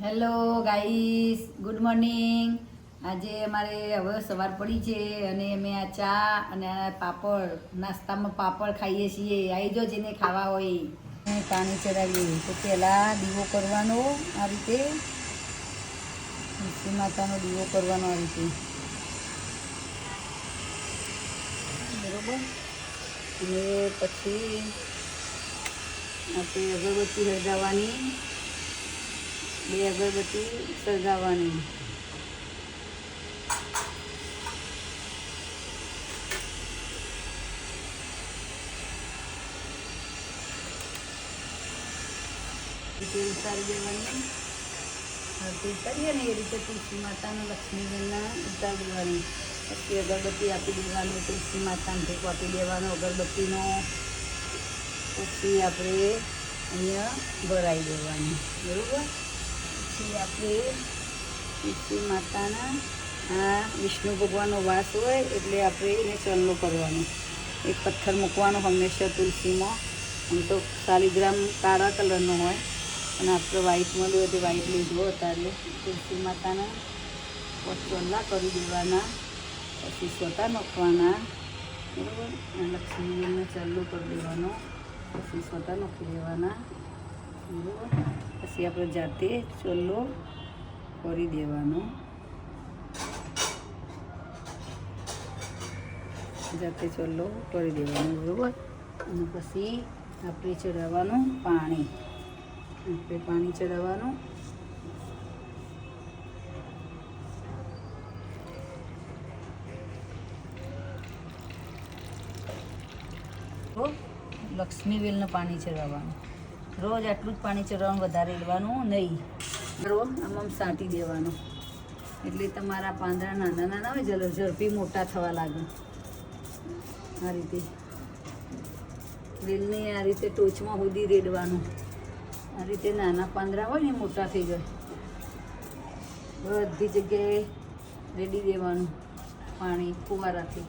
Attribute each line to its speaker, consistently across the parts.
Speaker 1: Hello guys good morning આજે અમારે હવે સવાર પડી છે અને અમે આ ચા અને પાપડ, નાસ્તામાં પાપડ ખાઈએ છીએ. આવી જો જેને ખાવા હોય. પાણી ચડાવીએ તો પહેલાં દીવો કરવાનો આ રીતે. તુલસી માતાનો દીવો કરવાનો આ રીતે. બરોબર? અને પછી આપણે અગરબત્તી સળગાવવાની બે અગરબત્તી સળગાવવાની રીતે ઉતારી દેવાની. આરતી કરીએ ને એ રીતે તુલસી માતાના લક્ષ્મીબેનના ઉતારી દેવાની. પછી અગરબત્તી આપી દેવાનું, તુલસી માતાને ટેકો આપી દેવાનો, અગરબત્તીનો પછી આપણે અહીંયા ભરાઈ દેવાની. બરાબર? પછી આપણે તુલસી માતાના, આ વિષ્ણુ ભગવાનનો વાસ હોય એટલે આપણે એને ચલનો કરવાનો. એક પથ્થર મૂકવાનો હંમેશા તુલસીમાં. આમ તો શાલિગ્રામ કાળા કલરનો હોય. અને આપણે વ્હાઈટમાં લેવો તો વ્હાઈટ લીધો એટલે તુલસી માતાના ચોલ્લા કરી દેવાના. પછી સ્વતા નાખવાના. બરાબર? અને લક્ષ્મીજીને ચલ્લો કરી દેવાનો. પછી સ્વતા નાખી દેવાના. બરાબર? પછી આપણે જાતે ચોલ્લો કરી દેવાનો. જાતે ચોલ્લો કરી દેવાનો, બરાબર? અને પછી આપણે ચડાવવાનું પાણી. આપણે પાણી ચડાવવાનું લક્ષ્મીવેલનું લક્ષ્મી વેલનું પાણી ચડાવવાનું રોજ આટલું જ પાણી ચડવાનું વધારે લેવાનું નહીં. આમ સાંટી દેવાનું. એટલે તમારા પાંદડા નાના નાના હોય, જલો ઝડપી મોટા થવા લાગે. આ રીતે. વેલને આ રીતે ટોચમાં સુધી રેડવાનું. આ રીતે નાના પાંદડા હોય ને મોટા થઈ જાય. બધી જગ્યાએ રેડી દેવાનું પાણી ફુવારાથી.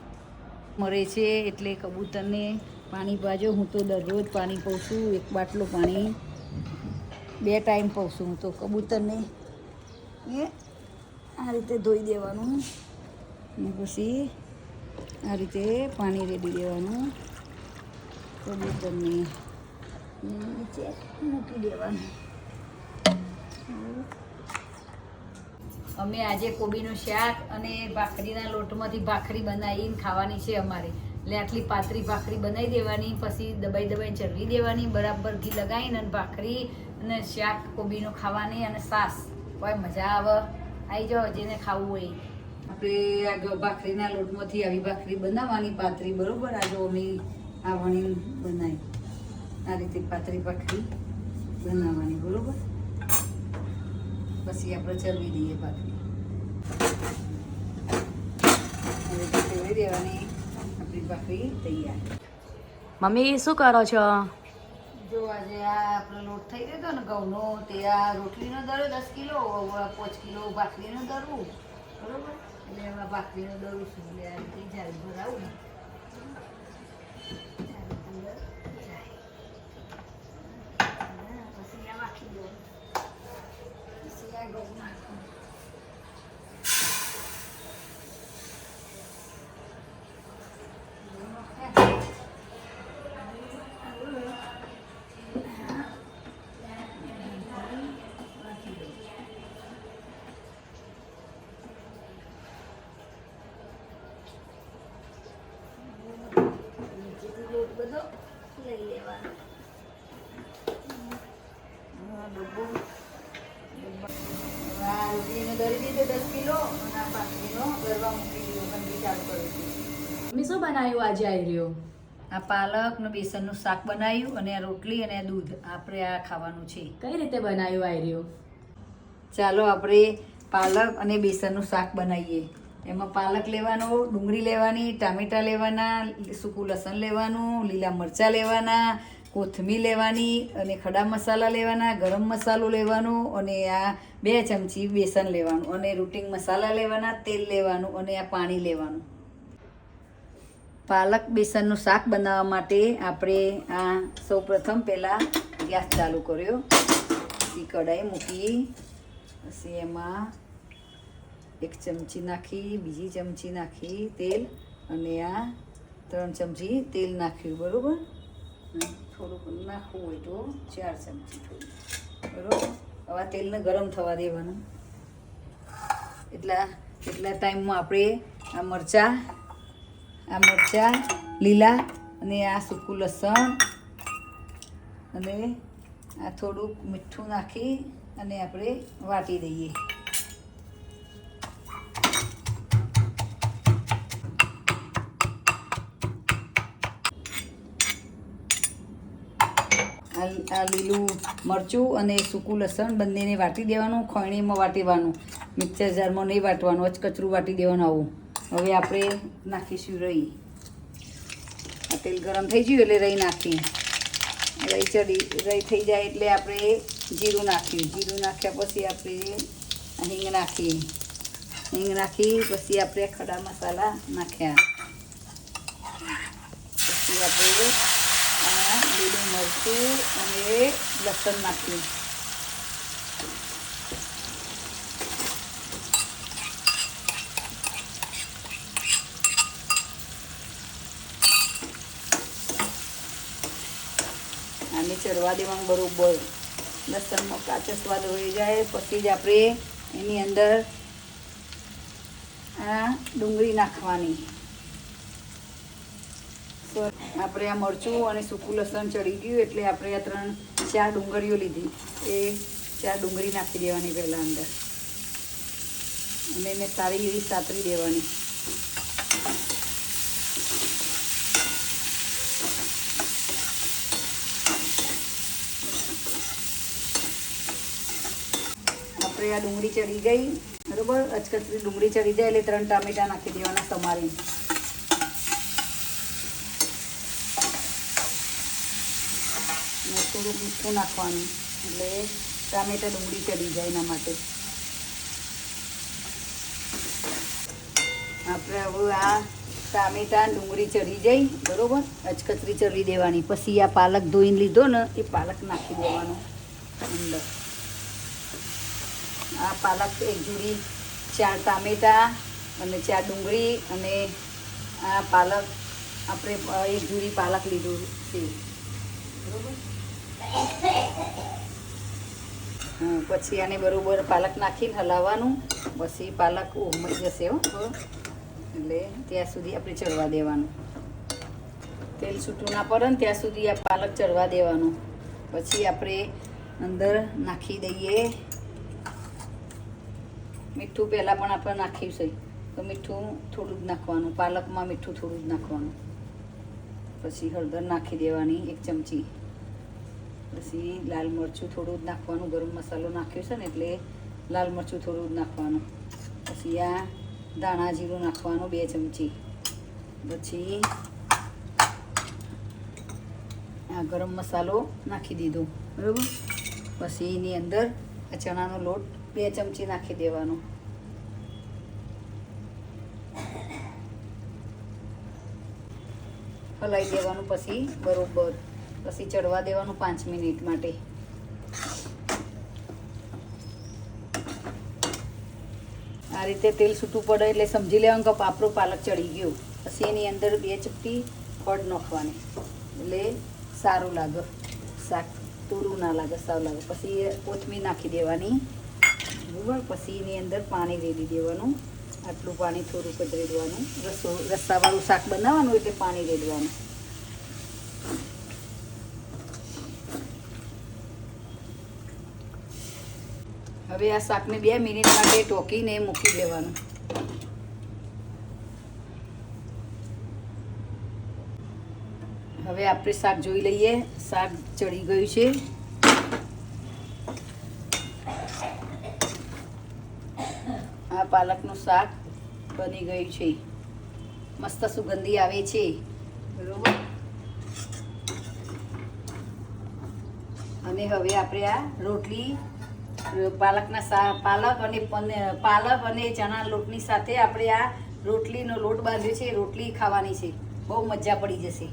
Speaker 1: મરે છે એટલે કબૂતરને પાણી પાજો, હું તો દરરોજ પાણી પાઉં છું, એક બાટલો પાણી. બે ટાઈમ પાઉં છું હું તો કબૂતરને. એ આ રીતે ધોઈ દેવાનું. અને પછી આ રીતે પાણી રેડી દેવાનું કબૂતરને નીચે મૂકી દેવાનું. અમે આજે કોબીનું શાક અને ભાખરીના લોટમાંથી ભાખરી બનાવીને ખાવાની છે અમારે. એટલે આટલી પાતરી ભાખરી બનાવી દેવાની, પછી દબાઈ દબાઈ ચરવી દેવાની, બરાબર ઘી લગાવીને અને ભાખરી અને શાક કોબીનું ખાવાની અને સાસ. કોઈ મજા આવે. આવી જાઓ, જેને ખાવું હોય. આપણે આ જો ભાખરીના લોટમાંથી આવી ભાખરી બનાવવાની પાતરી બરાબર? આ જો અમે આ વણી બનાવી. આ રીતે પાતરી ભાખરી બનાવવાની, બરાબર? પછી આપણે ચરવી દઈએ ભાખરી. ચરવી દેવાની. ભાખરી તૈયાર.
Speaker 2: મમ્મી શું કરો છો?
Speaker 1: જો આજે આ આપણો લોટ થઈ ગયો હતો ને ઘઉંનો તે આ રોટલીનો દરો દસ કિલો પાંચ કિલો ભાખરીનો દરવું. બરોબર? એટલે એમાં ભાખરીનો દરું છું એટલે આ રીતે જ્યારે ભરાવું ને ત્યારે અંદર જાય. અને પછી આ નાખી દઉં પછી આ ઘઉં નાખું ઘઉં નાખ્યા. નીચેથી લોટ બધો લઈ લેવાનો આ ડબ્બો ડબ્બા. હવે આ રોટલીને દળી દીધો દસ કિલો અને આ ભાખરીનો ગરવા ચાલુ કરી
Speaker 2: મમ્મી શું બનાવ્યું આજે આવી રહ્યો
Speaker 1: આ પાલકનું બેસનનું શાક બનાવ્યું અને રોટલી અને દૂધ. આપણે આ ખાવાનું છે.
Speaker 2: કઈ રીતે બનાવ્યું આવી રહ્યો
Speaker 1: ચાલો આપણે પાલક અને બેસનનું શાક બનાવીએ. એમાં પાલક લેવાનો ડુંગળી લેવાની ટામેટાં લેવાના સૂકું લસણ લેવાનું લીલા મરચાં લેવાના કોથમીર લેવાની અને ખડા મસાલા લેવાના, ગરમ મસાલો લેવાનો અને આ બે ચમચી બેસન લેવાનું અને રૂટિંગ મસાલા લેવાના, તેલ લેવાનું અને આ પાણી લેવાનું. પાલક બેસનનું શાક બનાવવા માટે આપણે આ સૌપ્રથમ પહેલાં ગેસ ચાલુ કર્યો. પછી કઢાઈ મૂકી, પછી એમાં એક ચમચી નાખી, બીજી ચમચી નાખી તેલ અને આ ત્રણ ચમચી તેલ નાખ્યું, બરાબર? થોડુંક નાખવું હોય તો ચાર ચમચી થોડું બરાબર? હવે તેલને ગરમ થવા દેવાનું. એટલા એટલા ટાઈમમાં આપણે આ મરચાં આ મરચાં, લીલા અને આ સૂકું લસણ અને આ થોડુંક મીઠું નાખી અને આપણે વાટી દઈએ. આ લીલું મરચું અને સૂકું લસણ બંનેને વાટી દેવાનું, ખોયણીમાં વાટીવાનું મિક્સર જારમાં નહીં વાટવાનું, અચકચરું વાટી દેવાનું આવું. હવે આપણે નાખીશું રહી આ તેલ ગરમ થઈ ગયું એટલે રહી નાખી રહી ચડી રહી થઈ જાય એટલે આપણે જીરું નાખ્યું. જીરું નાખ્યા પછી આપણે હિંગ નાખી હિંગ નાખી પછી આપણે ખડા મસાલા નાખ્યા. પછી આપણે લીલું મરચું અને લસણ નાખ્યું આને ચડવા દેવાનું બરોબર. લસણનો કાચો સ્વાદ હોઈ જાય, પછી જ આપણે એની અંદર આ ડુંગળી નાખવાની. આપણે આ મરચું અને સૂકું લસણ ચડી ગયું એટલે આપણે આ ત્રણ ચાર ડુંગળીઓ લીધી. એ ચાર ડુંગળી નાખી દેવાની પહેલાં અંદર. અને એને સારી એવી સાતરી દેવાની. આપણે આ ડુંગળી ચડી ગઈ. બરોબર? અચકચરી ડુંગળી ચડી જાય એટલે ત્રણ ટામેટા નાખી દેવાના સમારીને અને થોડુંક મીઠું નાખવાનું. એટલે ટામેટા ડુંગળી ચડી જાય એના માટે. આપણે હવે આ ટામેટા ડુંગળી ચડી જાય, બરોબર? અચકચરી ચડી દેવાની. પછી આ પાલક ધોઈને લીધો ને, એ પાલક નાખી દેવાનો અંદર. આ પાલક એક જોડી ચાર ટામેટા અને ચાર ડુંગળી અને આ પાલક, આપણે એક જોડી પાલક લીધું છે. બરોબર? પછી આને બરોબર પાલક નાખીને હલાવવાનું. પછી પાલક ઉમરી જશે એટલે ત્યાં સુધી આપણે ચડવા દેવાનું. તેલ છૂટું ના પડે ને ત્યાં સુધી આ પાલક ચડવા દેવાનું. પછી આપણે અંદર નાખી દઈએ. મીઠું પહેલાં પણ આપણે નાખ્યું છે. તો મીઠું થોડું જ નાખવાનું. પાલકમાં મીઠું થોડું જ નાખવાનું. પછી હળદર નાખી દેવાની એક ચમચી. પછી લાલ મરચું થોડું જ નાખવાનું, ગરમ મસાલો નાખ્યો છે ને એટલે લાલ મરચું થોડું જ નાખવાનું. પછી આ ધાણા જીરું નાખવાનું બે ચમચી. પછી આ ગરમ મસાલો નાખી દીધો, બરાબર? પછી એની અંદર આ ચણાનો લોટ બે ચમચી નાખી દેવાનો. હલાવી દેવાનું પછી બરોબર. પછી ચડવા દેવાનું પાંચ મિનિટ માટે. આ રીતે તેલ છૂટું પડે એટલે સમજી લેવાનું કે આપણો પાલક ચડી ગયું. પછી એની અંદર બે ચપટી ખડ નાખવાની. એટલે સારું લાગે. શાક તૂરું ના લાગે, સારું લાગે. પછી કોથમીર નાખી દેવાની. બરાબર? પછી એની અંદર પાણી રેડી દેવાનું. આટલું પાણી થોડુંક જ રેડવાનું. રસો રસ્સાવાળું શાક બનાવવાનું એટલે પાણી રેડવાનું. હવે આ શાકને બે મિનિટ માટે ટોકીને મૂકી દેવાનું. હવે આપણે શાક જોઈ લઈએ. શાક ચડી ગયું છે. આ પાલકનું શાક બની ગયું છે. મસ્ત સુગંધી આવે છે. બરોબર? અને હવે આપણે આ રોટલી પાલકના સા, પાલક અને પાલક અને ચણા લોટની સાથે આપણે આ રોટલીનો લોટ બાંધ્યો છે. રોટલી ખાવાની છે. બહુ મજા પડી જશે.